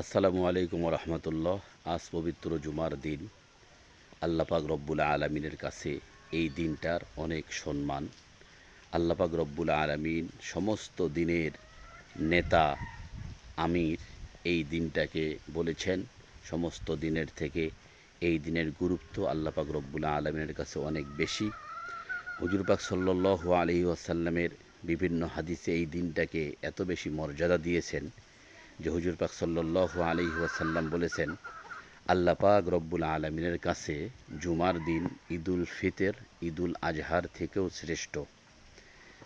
আসসালামু আলাইকুম রহমতুল্লাহ। আজ পবিত্র জুমার দিন। আল্লাপাক রব্বুল আলমিনের কাছে এই দিনটার অনেক সম্মান। আল্লাপাক রব্বুল আলমিন সমস্ত দিনের নেতা, আমির এই দিনটাকে বলেছেন। সমস্ত দিনের থেকে এই দিনের গুরুত্ব আল্লাপাক রব্বুল আলমিনের কাছে অনেক বেশি। হুজুর পাক সাল্লাহ আলহি আসাল্লামের বিভিন্ন হাদিসে এই দিনটাকে এত বেশি মর্যাদা দিয়েছেন। যে হুজুর পাক সাল্লাহ আলহি ওয়াসাল্লাম বলেছেন, আল্লাহ পাক রব্বুল আলমিনের কাছে জুমার দিন ঈদুল ফিতর, ঈদুল আজহার থেকেও শ্রেষ্ঠ।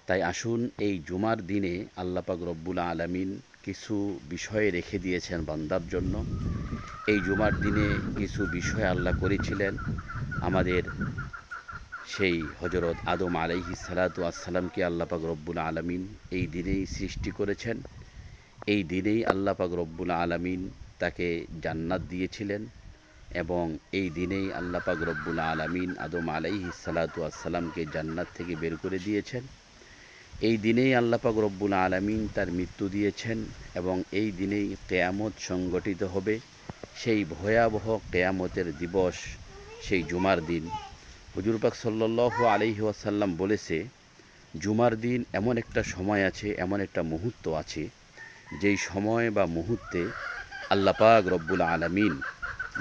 তাই আসুন এই জুমার দিনে আল্লাহ পাক রব্বুল আলমিন কিছু বিষয় রেখে দিয়েছেন বান্দার জন্য। এই জুমার দিনে কিছু বিষয় আল্লাহ করেছিলেন। আমাদের সেই হজরত আদম আলাইহি সালাতু আসসালামকে আল্লাহ পাক রব্বুল আলমিন এই দিনেই সৃষ্টি করেছেন। এই দিনেই আল্লাহ পাক রব্বুল আলমিন তাকে জান্নাত দিয়েছিলেন এবং এই দিনেই আল্লাহ পাক রব্বুল আলমিন আদম আলাইহি সালাতু আসসালামকে জান্নাত থেকে বের করে দিয়েছেন। এই দিনেই আল্লাহ পাক রব্বুল আলমিন তার মৃত্যু দিয়েছেন এবং এই দিনেই কেয়ামত সংগঠিত হবে। সেই ভয়াবহ কেয়ামতের দিবস, সেই জুমার দিন। হুজুর পাক সাল্লাহ আলহি আসাল্লাম বলেছে, জুমার দিন এমন একটা সময় আছে, এমন একটা মুহূর্ত আছে যেই সময় বা মুহূর্তে আল্লাপাক রব্বুল আলমিন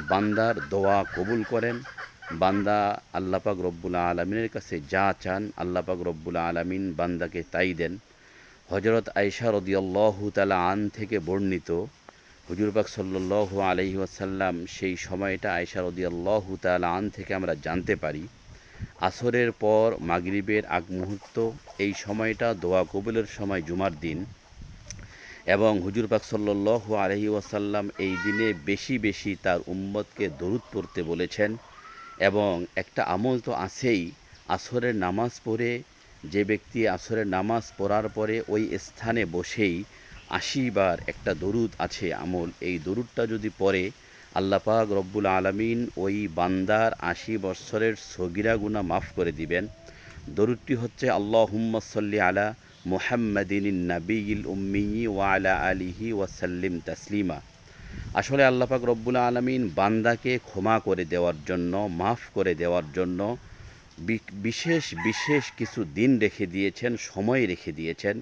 বান্দার দোয়া কবুল করেন, বান্দা আল্লাপাক রব্বুল আলমিনের কাছে যা চান আল্লাপাক রব্বুল আলমিন বান্দাকে তাই দেন। হজরত আয়সা রদিয়াল্লাহু তালা আন থেকে বর্ণিত হুজুরবাক সাল্লাহ আলহি আসাল্লাম সেই সময়টা আয়সা রদিয়াল্লাহু তালা আন থেকে আমরা জানতে পারি। আসরের পর মাগরিবের আগ মুহূর্ত, এই সময়টা দোয়া কবুলের সময় জুমার দিন। এবং হুজুর পাক সাল্লাহ আলহি ওয়াসাল্লাম এই দিনে বেশি বেশি তার উম্মতকে দরুদ পড়তে বলেছেন এবং একটা আমল তো আছেই, আসরের নামাজ পড়ে, যে ব্যক্তি আসরের নামাজ পড়ার পরে ওই স্থানে বসেই আশিবার একটা দরুদ আছে আমল। এই দরুদটা যদি পড়ে আল্লাপাক রব্বুল আলমিন ওই বান্দার আশি বৎসরের সগিরা গুণা মাফ করে দিবেন। দরুদটি হচ্ছে আল্লাহ হুম্মসল্লি আলা মুহাম্মদিন নাবিল উম্মি ওয়ালা আলিহি ওয়াসাল্লিম তাসলিমা। আসলে আল্লাপাক রব্বুল আলমিন বান্দাকে ক্ষমা করে দেওয়ার জন্য, মাফ করে দেওয়ার জন্য বিশেষ বিশেষ কিছু দিন রেখে দিয়েছেন, সময় রেখে দিয়েছেন।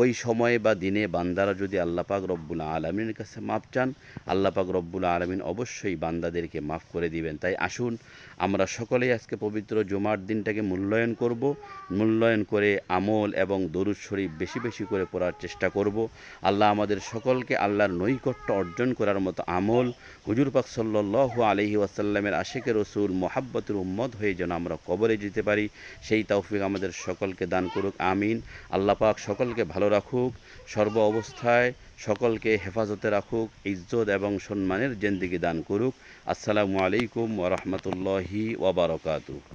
ওই সময়ে বা দিনে বান্দারা যদি আল্লাপাক রব্বুল আলমিনের কাছে মাপ চান আল্লাপাক রব্বুল আলমিন অবশ্যই বান্দাদেরকে মাফ করে দিবেন। তাই আসুন, আমরা সকলেই আজকে পবিত্র জুমার দিনটাকে মূল্যায়ন করব, মূল্যায়ন করে আমল এবং দরুদ শরীফ বেশি বেশি করে পড়ার চেষ্টা করব। আল্লাহ আমাদের সকলকে আল্লাহর নৈকট্য অর্জন করার মতো আমল হুজুর পাক সাল্লাহ আলহি ওয়াসাল্লামের আশেকে রসুল মোহাব্বতের উম্মদ হয়ে যেন আমরা কবরে যেতে পারি, সেই তৌফিক আমাদের সকলকে দান করুক, আমিন। আল্লাহ পাক সকলকে ভালো রাখুক, সর্ব অবস্থায় সকলকে হেফাজতে রাখুক, ইজ্জত এবং সম্মানের জেন্দিগি দান করুক। আসসালামু আলাইকুম ওরহমতুল্লাহি ওবরকাতু